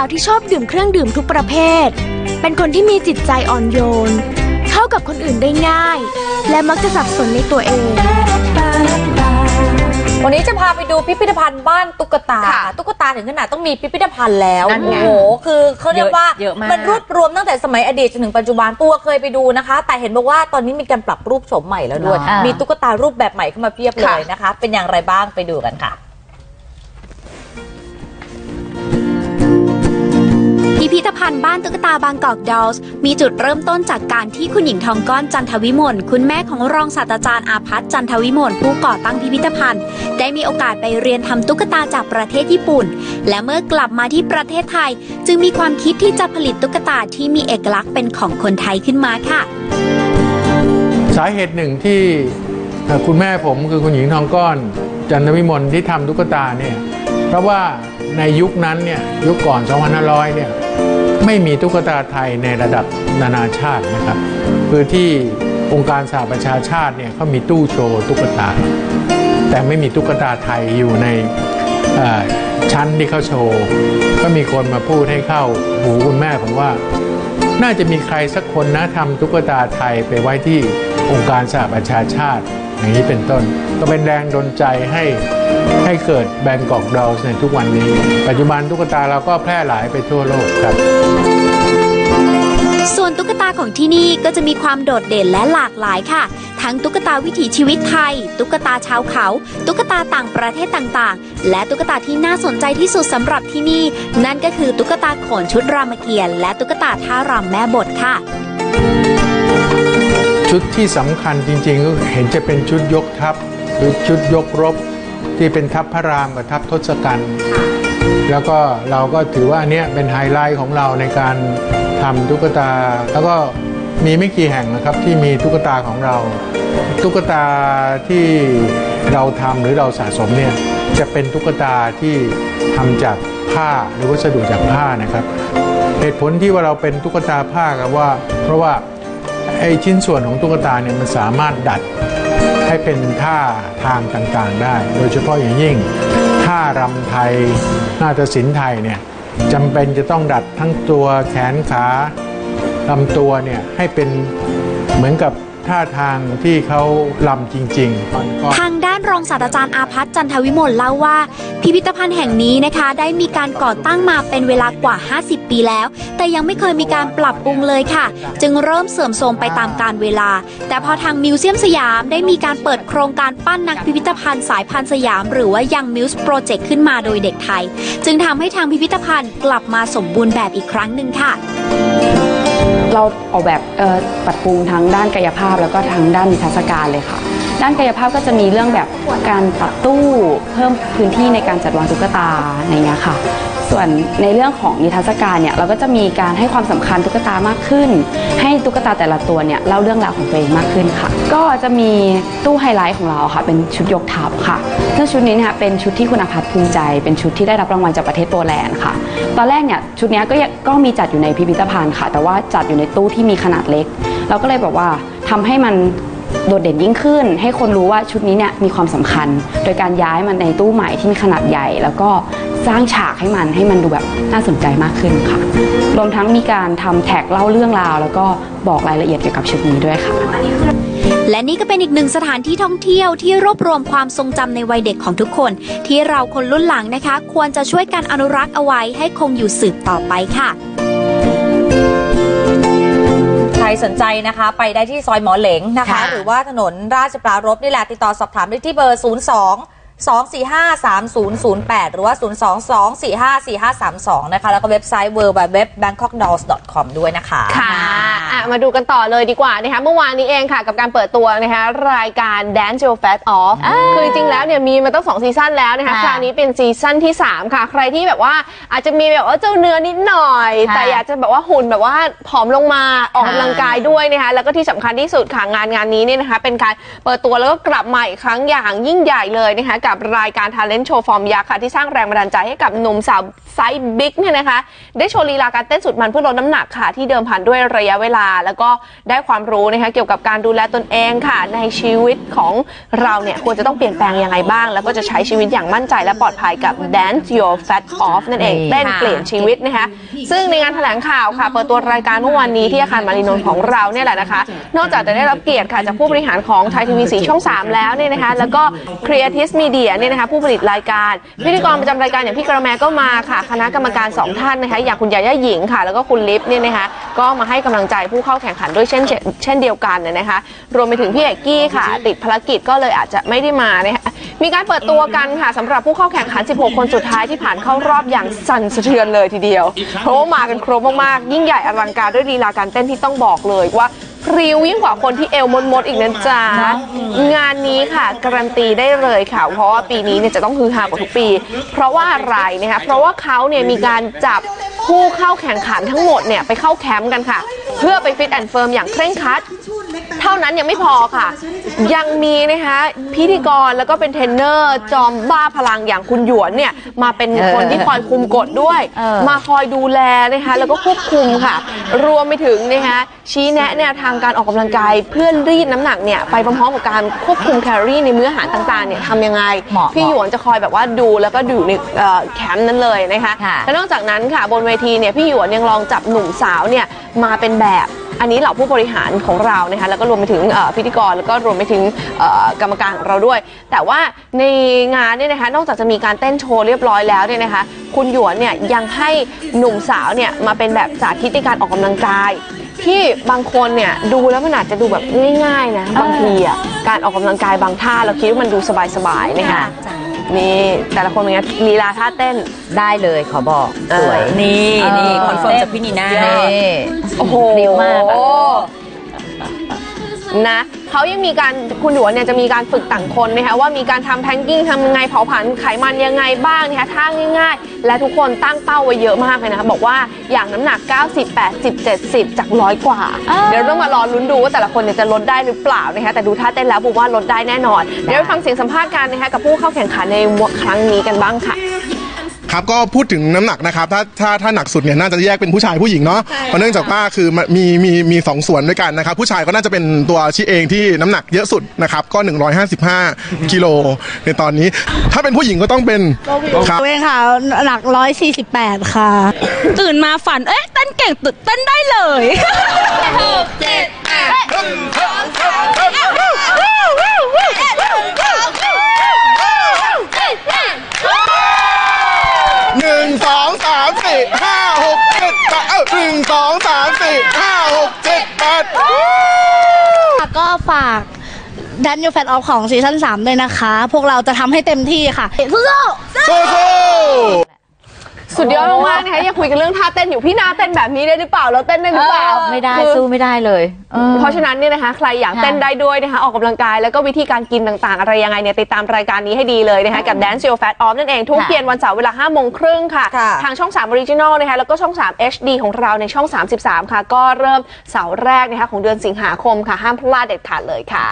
าวที่ชอบดื่มเครื่องดื่มทุกประเภท เป็นคนที่มีจิตใจอ่อนโยน เข้ากับคนอื่นได้ง่าย และมักจะสับสนในตัวเอง วันนี้จะพาไปดูพิพิธภัณฑ์บ้านตุ๊กตา ค่ะตุ๊กตาถึงขนาดต้องมีพิพิธภัณฑ์แล้วนั่นไงโอ้โหคือเขาเรียกว่าเยอะมาก มันรวบรวมตั้งแต่สมัยอดีตจนถึงปัจจุบันตัวเคยไปดูนะคะ แต่เห็นบอกว่าตอนนี้มีการปรับรูปโฉมใหม่แล้วด้วยอ่ามี มีตุ๊กตารูปแบบใหม่เข้ามาเพียบเลยค่ะนะคะ เป็นอย่างไรบ้างไปดูกันค่ะ พิพิธภัณฑ์บ้านตุ๊กตาบางกอกดอลส์มีจุดเริ่มต้นจากการที่คุณหญิงทองก้อนจันทวิมลคุณแม่ของรองศาสตราจารย์อาพัฒน์จันทวิมลผู้ก่อตั้งพิพิธภัณฑ์ ได้มีโอกาสไปเรียนทำตุ๊กตาจากประเทศญี่ปุ่น และเมื่อกลับมาที่ประเทศไทย จึงมีความคิดที่จะผลิตตุ๊กตาที่มีเอกลักษณ์เป็นของคนไทยขึ้นมาค่ะ สาเหตุหนึ่งที่คุณแม่ผมคือคุณหญิงทองก้อนจันทวิมลที่ทำตุ๊กตาเนี่ยเพราะว่าในยุคนั้นเนี่ยยุคก่อน 2500 เนี่ยไม่มีตุ๊กตาไทยในระดับนานาชาตินะครับ คือที่องค์การสหประชาชาติเนี่ยเขามีตู้โชว์ตุ๊กตา แต่ไม่มีตุ๊กตาไทยอยู่ในชั้นที่เขาโชว์ ก็มีคนมาพูดให้เข้าหูคุณแม่ผมว่า น่าจะมีใครสักคนนะทำตุ๊กตาไทยไปไว้ที่องค์การสหประชาชาติ อย่างนี้เป็นต้น ก็เป็นแรงดลใจให้ให้เกิดแบงกอกดอลส์ในทุกวันนี้ ปัจจุบันตุ๊กตาเราก็แพร่หลายไปทั่วโลกครับ ส่วนตุ๊กตาของที่นี่ก็จะมีความโดดเด่นและหลากหลายค่ะ ทั้งตุ๊กตาวิถีชีวิตไทย ตุ๊กตาชาวเขา ตุ๊กตาต่างประเทศต่างๆ และตุ๊กตาที่น่าสนใจที่สุดสำหรับที่นี่ นั่นก็คือตุ๊กตาโขนชุดรามเกียรติ์และตุ๊กตาท่ารำแม่บทค่ะ ชุดที่สำคัญจริงๆก็เห็นจะเป็นชุดยกทัพหรือชุดยกรบที่เป็นทัพพระรามกับทัพทศกัณฐ์แล้วก็เราก็ถือว่าอันเนี้ยเป็นไฮไลท์ของเราในการทำตุ๊กตา แล้วก็มีไม่กี่แห่งนะครับที่มีตุ๊กตาของเรา ตุ๊กตาที่เราทำหรือเราสะสมเนี่ยจะเป็นตุ๊กตาที่ทำจากผ้าหรือวัสดุจากผ้านะครับ เหตุผลที่ว่าเราเป็นตุ๊กตาผ้ากับว่า เพราะว่า ไอชิ้นส่วนของตุ๊กตาเนี่ยมันสามารถดัดให้เป็นท่าทางต่างๆได้ โดยเฉพาะอย่างยิ่งท่ารำไทยนาฏศิลป์ไทยเนี่ยจำเป็นจะต้องดัดทั้งตัวแขนขาลำตัวเนี่ยให้เป็นเหมือนกับ ท่าทางที่เขาลำจริงๆ ทางด้านรองศาสตราจารย์อาพัฒน์จันทวิมลเล่าว่า พิพิธภัณฑ์แห่งนี้นะคะได้มีการก่อตั้งมาเป็นเวลากว่า 50 ปีแล้ว แต่ยังไม่เคยมีการปรับปรุงเลยค่ะ จึงเริ่มเสื่อมโทรมไปตามกาลเวลา แต่พอทางมิวเซียมสยามได้มีการเปิดโครงการปั้นนักพิพิธภัณฑ์สายพันธุ์สยาม หรือว่ายังมิวส์โปรเจกต์ขึ้นมาโดยเด็กไทย จึงทำให้ทางพิพิธภัณฑ์กลับมาสมบูรณ์แบบอีกครั้งหนึ่งค่ะ เราออกแบบปรับปรุงทั้งด้านกายภาพ แล้วก็ทั้งด้านนิทรรศการเลยค่ะ ด้านกายภาพก็จะมีเรื่องแบบการปรับตู้ เพิ่มพื้นที่ในการจัดวางตุ๊กตาอะไรเงี้ยค่ะ ส่วนในเรื่องของนิทรรศการเนี่ยเราก็จะมีการให้ความสำคัญตุ๊กตามากขึ้น ให้ตุ๊กตาแต่ละตัวเนี่ยเล่าเรื่องราวของตัวเองมากขึ้นค่ะ ก็จะมีตู้ไฮไลท์ของเราค่ะเป็นชุดยกทัพค่ะซึ่งชุดนี้นี่ยเป็นชุดที่คุณอาพัฒน์ภูมิใจ เป็นชุดที่ได้รับรางวัลจากประเทศโปแลนด์ค่ะ ตอนแรกเนี่ยชุดนี้ก็ก็มีจัดอยู่ในพิพิธภัณฑ์ค่ะ แต่ว่าจัดอยู่ในตู้ที่มีขนาดเล็ก เราก็เลยแบบว่าทำให้มันโดดเด่นยิ่งขึ้น ให้คนรู้ว่าชุดนี้เนี่ยมีความสำคัญ โดยการย้ายมันในตู้ใหม่ที่มีขนาดใหญ่ แล้วก็ สร้างฉากให้มันให้มันดูแบบน่าสนใจมากขึ้นค่ะ รวมทั้งมีการทำแท็กเล่าเรื่องราว แล้วก็บอกรายละเอียดเกี่ยวกับชุดนี้ด้วยค่ะ และนี่ก็เป็นอีกหนึ่งสถานที่ท่องเที่ยวที่รวบรวมความทรงจำในวัยเด็กของทุกคน ที่เราคนรุ่นหลังนะคะ ควรจะช่วยกันอนุรักษ์เอาไว้ให้คงอยู่สืบต่อไปค่ะใครสนใจนะคะ ไปได้ที่ซอยหมอเหลงนะคะค่ะหรือว่าถนนราชปรารภนี่แหละ ติดต่อสอบถามได้ที่เบอร์ 02 2453008 หรือว่า 022454532 นะคะ แล้วก็เว็บไซต์ www.bangkokdolls.com ด้วยนะคะ ค่ะ อะมาดูกันต่อเลยดีกว่านะคะเมื่อวานนี้เองค่ะกับการเปิดตัวนะคะรายการ Dance Your Fat Off คือจริงๆแล้วเนี่ยมีมาตั้งสองซีซั่นแล้วนะคะค่ะคราวนี้เป็นซีซั่นที่ 3 ค่ะ ใครที่แบบว่าอาจจะมีแบบว่าเจ้าเนื้อนิดหน่อยค่ะแต่อยากจะแบบว่าหุ่นแบบว่าผอมลงมาออกกำลังกายด้วยนะคะแล้วก็ที่สำคัญที่สุดค่ะงานงานนี้เนี่ยนะคะเป็นการเปิดตัวแล้วก็กลับมาอีกครั้งอย่างยิ่งใหญ่เลยนะคะกับรายการ Talent Show ฟอร์มยักษ์ค่ะที่สร้างแรงบันดาลใจให้กับหนุ่มสาวไซส์บิ๊กเนี่ยนะคะได้โชว์ลีลาการเต้นสุดมันเพื่อลดน้ำหนักค่ะที่เดิมพันด้วยระยะเวลาา แล้วก็ได้ความรู้นะคะเกี่ยวกับการดูแลตนเองค่ะ ในชีวิตของเราเนี่ยควรจะต้องเปลี่ยนแปลงยังไงบ้าง แล้วก็จะใช้ชีวิตอย่างมั่นใจและปลอดภัยกับ Dance Your Fat Off นั่นเองนี่เต้นค่ะเปลี่ยนชีวิตนะคะซึ่งในงานแถลงข่าวค่ะ เปิดตัวรายการเมื่อวานนี้ที่อาคารมารีนนท์ของเราเนี่ยแหละนะคะ นอกจากจะได้รับเกียรติค่ะจากผู้บริหารของไทยทีวีสีช่อง 3 แล้วเนี่ยนะคะแล้วก็ Creative Media เนี่ยนะคะผู้ผลิตรายการ พิธีกรประจำรายการอย่างพี่กระแมก็มาค่ะ คณะกรรมการ 2 ท่านนะคะอย่างคุณยาย่าหญิงค่ะ แล้วก็คุณลิฟเนี่ยนะคะก็มาให้กำลังใจผู้เข้าแข่งขันด้วยเช่นเช่นเดียวกันนะคะ รวมไปถึงพี่เอกกี้ค่ะ ติดภารกิจก็เลยอาจจะไม่ได้มานะคะมีการเปิดตัวกันค่ะสำหรับผู้เข้าแข่งขัน 16 คนสุดท้ายที่ผ่านเข้ารอบอย่างสั่นสะเทือนเลยทีเดียว เพราะว่ามากันครบมากๆยิ่งใหญ่อลังการด้วยลีลาการเต้นที่ต้องบอกเลยว่าพริ้วยิ่งกว่าคนที่เอวมดๆอีกนะจ๊ะ งานนี้ค่ะ การันตีได้เลยค่ะ เพราะว่าปีนี้เนี่ยจะต้องฮือฮากว่าทุกปี เพราะว่าอะไรนะคะเพราะว่าเขาเนี่ยมีการจับ ผู้เข้าแข่งขันทั้งหมดเนี่ยไปเข้าแคมป์กันค่ะ เพื่อไปฟิตแอนด์เฟิร์มอย่างเคร่งครัด เท่านั้นยังไม่พอค่ะ ยังมีนะคะพิธีกรแล้วก็เป็นเทรนเนอร์จอมบ้าพลังอย่างคุณหยวนเนี่ยมาเป็นคนที่คอยคุมกฎด้วยเออมาคอยดูแลนะคะแล้วก็ควบคุมค่ะ รวมไปถึงนะคะชี้แนะแนวทางการออกกำลังกายเพื่อรีดน้ำหนักเนี่ยไปพร้อมๆกับการควบคุมแคลอรี่ในมื้ออาหารต่างๆเนี่ยทำยังไงเหมาะพี่หยวนจะคอยแบบว่าดูแล้วก็ดูในเอ่อแคมป์นั้นเลยนะคะค่ะและนอกจากนั้นค่ะบนเวทีเนี่ยพี่หยวนยังลองจับหนุ่มสาวเนี่ยมาเป็นแบบ อันนี้เหล่าผู้บริหารของเรานะคะแล้วก็รวมไปถึงพิธีกรแล้วก็รวมไปถึงกรรมการของเราด้วย แต่ว่าในงานเนี่ยนะคะนอกจากจะมีการเต้นโชว์เรียบร้อยแล้วเนี่ยนะคะคุณหยวนเนี่ยยังให้หนุ่มสาวเนี่ยมาเป็นแบบสาธิตในการออกกำลังกาย ที่บางคนเนี่ยดูแล้วมันอาจจะดูแบบง่ายๆนะบางทีอะการออกกำลังกายบางท่าเราคิดว่ามันดูสบายๆนะคะ นี่แต่ละคนเป็นไงลีลาท่าเต้น ได้เลยขอบอกเออสวย นี่เออนี่คอนเฟิร์มจากพี่นีน่า นี่ โอ้โห พริ้วมากอะ นะเขายังมีการคุณหยวนเนี่ยจะมีการฝึกต่างคนนะคะว่ามีการทำแพงกิ้งทำยังไงเผาผลาญไขมันยังไงบ้างนะคะท่าง่ายๆ และทุกคนตั้งเป้าไว้เยอะมากเลยนะคะบอกว่าอย่างน้ำหนัก 90 80 70 จากร้อยกว่า เดี๋ยวต้องมารอลุ้นดูว่าแต่ละคนเนี่ยจะลดได้หรือเปล่านะคะแต่ดูท่าเต้นแล้วบุว่าลดได้แน่นอน เดี๋ยวไปฟังเสียงสัมภาษณ์กันนะคะกับผู้เข้าแข่งขันในครั้งนี้กันบ้างค่ะ ครับก็พูดถึงน้ำหนักนะครับถ้าถ้าถ้าหนักสุดเนี่ยน่าจะแยกเป็นผู้ชายผู้หญิงเนาะเพราะเนื่องจากว่าคือมันมีมีมีสองส่วนด้วยกันนะครับ ผู้ชายก็น่าจะเป็นตัวชิเองที่น้ำหนักเยอะสุดนะครับก็ 155 กิโลในตอนนี้ ถ้าเป็นผู้หญิงก็ต้องเป็นครับ ตัวเองค่ะหนัก148ค่ะ ตื่นมาฝัน เอ๊ะเต้นเก่งตื่นเต้นได้เลยห ดันยูแฟนออฟของซีซั่น3ด้วยนะคะ พวกเราจะทำให้เต็มที่ค่ะสู้ๆสู้สู้สุดยอดมากๆนะคะยังคุยกันเรื่องท่าเต้นอยู่พี่นาเต้นแบบนี้ได้หรือเปล่าเราเต้นได้หรือเปล่าไม่ได้คือสู้ไม่ได้เลยออเพราะฉะนั้นเนี่ยนะคะใครอยากค่ะเต้นได้ด้วยนะคะออกกำลังกายแล้วก็วิธีการกินต่างๆ อะไรยังไงเนี่ยติดตามรายการนี้ให้ดีเลยนะคะกับ Dance Your Fat Off นั่นเองทุกค่ะเย็นวันเสาร์เวลา5โมงครึ่งค่ะค่ะ ทางช่อง 3 Original นะคะแล้วก็ช่อง 3 HD ของเราในช่อง 33 ค่ะ ก็เริ่มเสาร์แรกนะคะของเดือนสิงหาคมค่ะห้ามพลาดเด็ดขาดเลยค่ะ